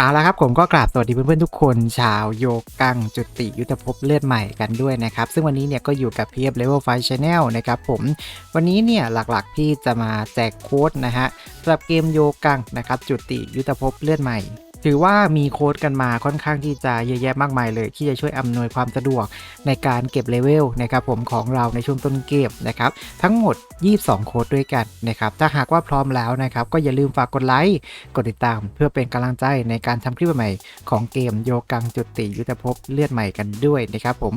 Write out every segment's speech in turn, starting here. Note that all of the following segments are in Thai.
เอาละครับผมก็กราบสวัสดีเพื่อนๆทุกคน ชาวโยกังจุติยุทธภพเลือดใหม่กันด้วยนะครับ ซึ่งวันนี้เนี่ยก็อยู่กับเพียบ Level 5 Channel นะครับผมวันนี้เนี่ยหลักๆที่จะมาแจกโค้ดนะฮะสำหรับเกมโยกังนะครับจุติยุทธภพเลือดใหม่ ถือว่ามีโค้ดกันมาค่อนข้างที่จะเยอะแยะมากมายเลย ที่จะช่วยอำนวยความสะดวกในการเก็บเลเวลนะครับผมของเราในช่วงต้นเกมนะครับทั้งหมด 22 โค้ดด้วยกันนะครับถ้าหากว่าพร้อมแล้วนะครับก็อย่าลืมฝากกดไลค์กดติดตาม เพื่อเป็นกำลังใจในการทำคลิปใหม่ของเกมโยกังจุติยุทธภพเลือดใหม่กันด้วยนะครับผม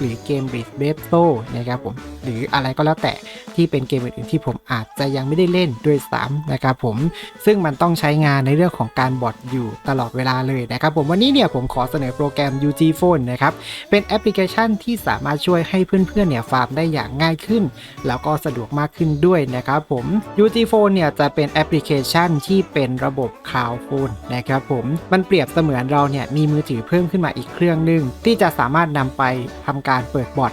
หรือเกม b r i d b a t t l นะครับผมหรืออะไรก็แล้วแต่ที่เป็นเกมอื่นๆที่ผมอาจจะยังไม่ได้เล่นด้วยซ้ำนะครับผมซึ่งมันต้องใช้งานในเรื่องของการบอทอยู่ตลอดเวลาเลยนะครับผมวันนี้เนี่ยผมขอเสนอโปรแกรม UG Phone นะครับเป็นแอปพลิเคชันที่สามารถช่วยให้เพื่อนๆเนี่ยฟาร์มได้อย่างง่ายขึ้น แล้วก็สะดวกมากขึ้นด้วยนะครับผม UG Phone เนี่ยจะเป็นแอปพลิเคชันที่เป็นระบบคลาวด์โฟนนะครับผมมันเปรียบเสมือนเราเนี่ยมีมือถือเพิ่มขึ้นมาอีกเครื่องหนึ่งที่จะสามารถนำไปทำการการเปิดบอท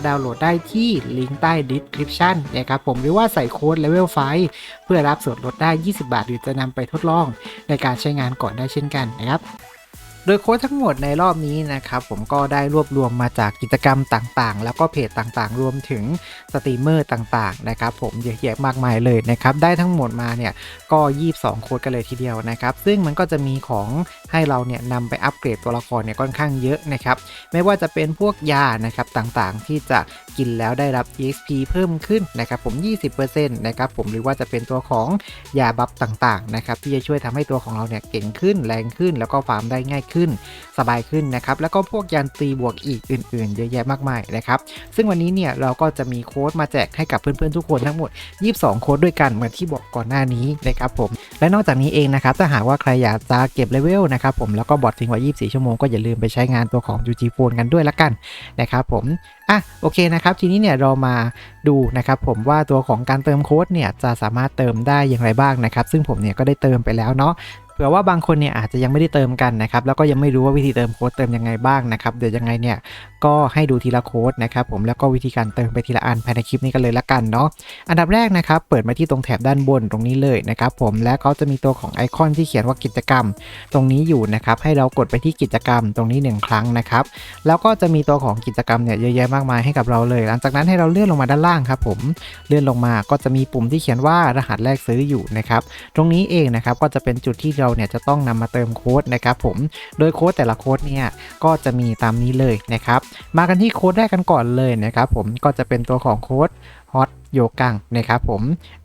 ดาวน์โหลดได้ที่ลิงก์ใต้ดิสคริปชันนะครับผมหรือว่าใส่โค้ดเลเวลไฟเพื่อรับส่วนลดได้ 20 บาท หรือจะนำไปทดลองในการใช้งานก่อนได้เช่นกันนะครับ โดยโค้ดทั้งหมดในรอบนี้นะครับผมก็ได้รวบรวมมาจากกิจกรรมต่างๆ แล้วก็เพจต่างๆ รวมถึงสตรีมเมอร์ต่างๆนะครับผมเยอะแยะมากมายเลยนะครับได้ทั้งหมดมาเนี่ยก็ 22 โค้ดกันเลยทีเดียวนะครับซึ่งมันก็จะมีของให้เราเนี่ยนำไปอัปเกรดตัวละครเนี่ยค่อนข้างเยอะนะครับไม่ว่าจะเป็นพวกยานะครับต่างๆ ที่จะกินแล้วได้รับ EXP เพิ่มขึ้นนะครับผม 20%นะครับผมหรือว่าจะเป็นตัวของยาบัฟต่างๆนะครับที่จะช่วยทำให้ตัวของเราเนี่ยเก่งขึ้นแรงขึ้นแล้วก็ฟาร์มได้ง่ายขึ้น สบายขึ้นนะครับ แล้วก็พวกยันตีบวกอีกอื่นๆ เยอะแยะมากมายนะครับ ซึ่งวันนี้เนี่ยเราก็จะมีโค้ดมาแจกให้กับเพื่อนๆทุกคนทั้งหมด 22 โค้ดด้วยกันเหมือนที่บอกก่อนหน้านี้นะครับผม และนอกจากนี้เองนะครับ ถ้าหากว่าใครอยากจะเก็บเลเวลนะครับผม แล้วก็บอททิ้งไว้ 24 ชั่วโมงก็อย่าลืมไปใช้งานตัวของ UG Phone กันด้วยละกันนะครับผม อะโอเคนะครับ ทีนี้เนี่ยเรามาดูนะครับผมว่าตัวของการเติมโค้ดเนี่ยจะสามารถเติมได้อย่างไรบ้างนะครับ ซึ่งผมเนี่ยก็ได้เติมไปแล้วเนาะ ผื่อว่าบางคนเนี่ยอาจจะยังไม่ได้เติมกันนะครับแล้วก็ยังไม่รู้ว่าวิธีเติมโค้ดเติมยังไงบ้างนะครับเดี๋ยวยังไงเนี่ยก็ให้ดูทีละโค้ดนะครับผมแล้วก็วิธีการเติมไปทีละอันภายในคลิปนี้กันเลยละกันเนาะอันดับแรกนะครับเปิดมาที่ตรงแถบด้านบนตรงนี้เลยนะครับผมและเขาจะมีตัวของไอคอนที่เขียนว่ากิจกรรม ตรงนี้อยู่นะครับให้เรากดไปที่กิจกรรมตรงนี้หนึ่งครั้งนะครับแล้วก็จะมีตัวของกิจกรรมเนี่ยเยอะแยะมากมายให้กับเราเลย หลังจากนั้นให้เราเลื่อนลงมาด้านล่างครับผมเลื่อนลงมาก็จะมีปุ่มที่เขียนว่ารหัสแรกซื้ออยู่นะครับตรงนี้เองนะครับก็จะเป็นจุดที่เราเนี่ยจะต้องนำมาเติมโค้ดนะครับผม โดยโค้ดแต่ละโค้ดเนี่ยก็จะมีตามนี้เลยนะครับ มากันที่โค้ดแรกกันก่อนเลยนะครับผม ก็จะเป็นตัวของโค้ด hot โยกังนะครับผม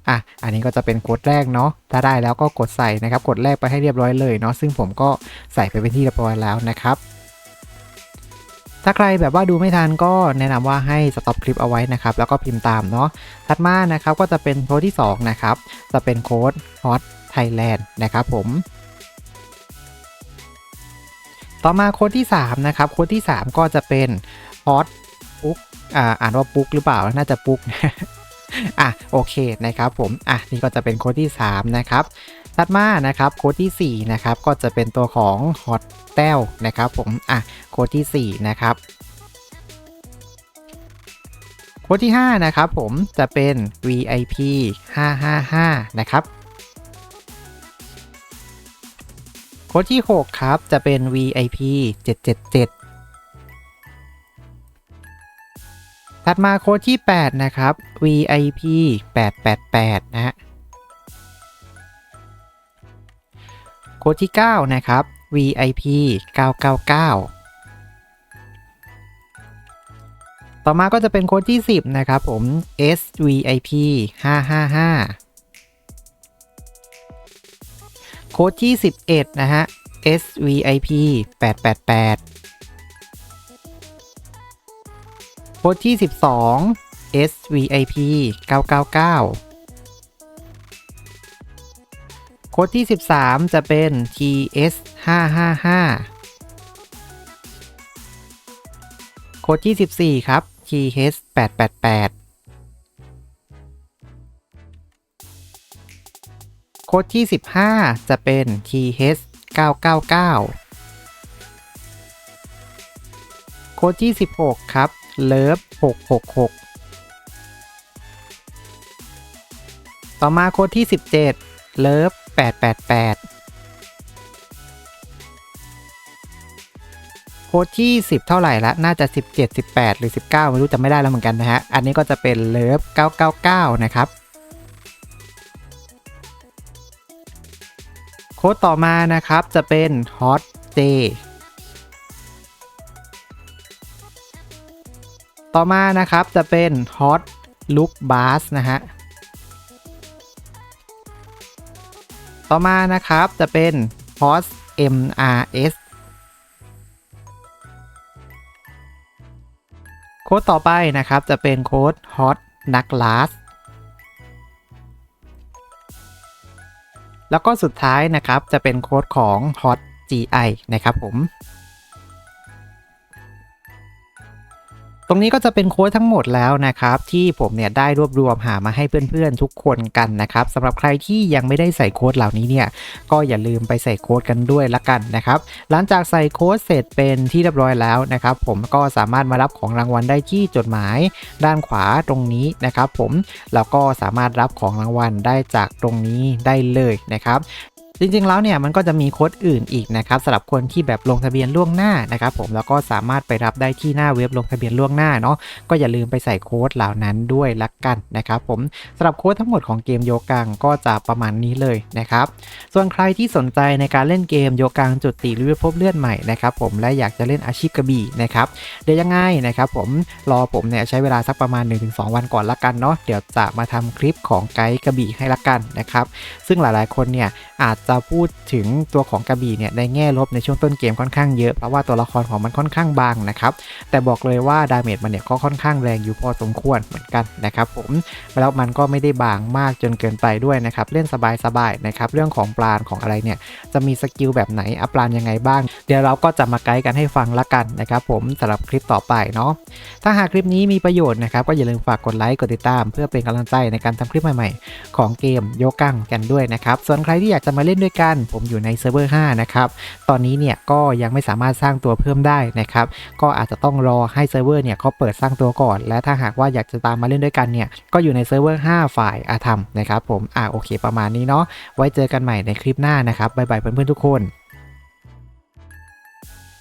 อะ อันนี้ก็จะเป็นโค้ดแรกเนาะ ถ้าได้แล้วก็กดใส่นะครับ กดแรกไปให้เรียบร้อยเลยเนาะ ซึ่งผมก็ใส่ไปเป็นที่เรียบร้อยแล้วนะครับถ้าใครแบบว่าดูไม่ทันก็แนะนำว่าให้สต็อปคลิปเอาไว้นะครับ แล้วก็พิมพ์ตามเนาะถัดมานะครับก็จะเป็นโค้ดที่สองนะครับ จะเป็นโค้ด hot Thailand นะครับผม ต่อมาโค้ดที่ 3 นะครับโค้ดที่ 3 ก็จะเป็นฮอตปุ๊กอ่าอ่านว่าปุ๊กหรือเปล่า น่าจะปุ๊กอะโอเคนะครับผม อะนี่ก็จะเป็นโค้ดที่ 3 นะครับ ถัดมานะครับโค้ดที่4นะครับก็จะเป็นตัวของฮอตแต้วนะครับผม อะโค้ดที่4นะครับโค้ดที่5นะครับผมจะเป็น VIP 555 นะครับ ค้ดที่ 6 ครับ จะเป็น VIP 777 ถัดมาโค้ดที่ 8 นะครับ VIP 888 นะฮะ โค้ดที่ 9 นะครับ VIP 999ต่อมาก็จะเป็นโค้ดที่ 10 นะครับผม SVIP 555 โค้ดที่ 11 นะฮะ SVIP 888 โค้ดที่ 12 SVIP 999 โค้ดที่ 13 จะเป็น TS 555 โค้ดที่ 14 ครับ TH 888 โค้ดที่ 15 จะเป็น TH 999 โค้ดที่ 16 ครับ Love 666 ต่อมาโค้ดที่ 17 Love 888 โค้ดที่ 10 เท่าไหร่ละ น่าจะ 17 18 หรือ 19 ไม่รู้จำไม่ได้แล้วเหมือนกันนะฮะ อันนี้ก็จะเป็น Love 999 นะครับ โค้ดต่อมานะครับจะเป็น Hot J ต่อมานะครับจะเป็น Hot Look Bass นะฮะ ต่อมานะครับจะเป็น Hot MRS โค้ดต่อไปนะครับจะเป็นโค้ด Hot n u c k l a s แล้วก็สุดท้ายนะครับจะเป็นโค้ดของ Hot GI นะครับผม ตรงนี้ก็จะเป็นโค้ดทั้งหมดแล้วนะครับที่ผมเนี่ยได้รวบรวมหามาให้เพื่อนๆทุกคนกันนะครับสำหรับใครที่ยังไม่ได้ใส่โค้ดเหล่านี้เนี่ยก็อย่าลืมไปใส่โค้ดกันด้วยละกันนะครับหลังจากใส่โค้ดเสร็จเป็นที่เรียบร้อยแล้วนะครับผมก็สามารถมารับของรางวัลได้ที่จดหมาย ด้านขวาตรงนี้นะครับผมแล้วก็สามารถรับของรางวัลได้จากตรงนี้ได้เลยนะครับ จริงๆแล้วเนี่ยมันก็จะมีโค้ดอื่นอีกนะครับสำหรับคนที่แบบลงทะเบียนล่วงหน้านะครับผมแล้วก็สามารถไปรับได้ที่หน้าเว็บลงทะเบียนล่วงหน้าเนาะก็อย่าลืมไปใส่โค้ดเหล่านั้นด้วยละกันนะครับผมสำหรับโค้ดทั้งหมดของเกมโยกังก็จะประมาณนี้เลยนะครับส่วนใครที่สนใจในการเล่นเกมโยกังจุดติหรือพบเลือดใหม่นะครับผมและอยากจะเล่นอาชีพกระบี่นะครับเดี๋ยวยังไงนะครับผมรอผมเนี่ยใช้เวลาสักประมาณ 1-2 วันก่อนละกันเนาะเดี๋ยวจะมาทำคลิปของไกด์กระบี่ให้ละกันนะครับซึ่งหลายๆคนเนี่ยอาจจะพูดถึงตัวของกระบี่เนี่ยในแง่ลบในช่วงต้นเกมค่อนข้างเยอะเพราะว่าตัวละครของมันค่อนข้างบางนะครับแต่บอกเลยว่าดาเมจมันเนี่ยก็ค่อนข้างแรงอยู่พอสมควรเหมือนกันนะครับผมแล้วมันก็ไม่ได้บางมากจนเกินไปด้วยนะครับเล่นสบายๆนะครับเรื่องของปราณของอะไรเนี่ยจะมีสกิลแบบไหนอัปปราณยังไงบ้าง เดี๋ยวเราก็จะมาไกด์กันให้ฟังละกันนะครับผมสำหรับคลิปต่อไปเนาะถ้าหากคลิปนี้มีประโยชน์นะครับก็อย่าลืมฝากกดไลค์กดติดตาม เพื่อเป็นกำลังใจในการทำคลิปใหม่ๆ ของเกมโยกังกันด้วยนะครับส่วนใครที่อยากจะมาเล่นนด้วยกัน ผมอยู่ในเซิร์ฟเวอร์ 5 นะครับ ตอนนี้เนี่ยก็ยังไม่สามารถสร้างตัวเพิ่มได้นะครับ ก็อาจจะต้องรอให้เซิร์ฟเวอร์เนี่ยเขาเปิดสร้างตัวก่อน และถ้าหากว่าอยากจะตามมาเล่นด้วยกันเนี่ย ก็อยู่ในเซิร์ฟเวอร์ 5 ฝ่ายอาธรรมนะครับผม อ่าโอเคประมาณนี้เนาะ ไว้เจอกันใหม่ในคลิปหน้านะครับ บ๊ายบายเพื่อนๆทุกคน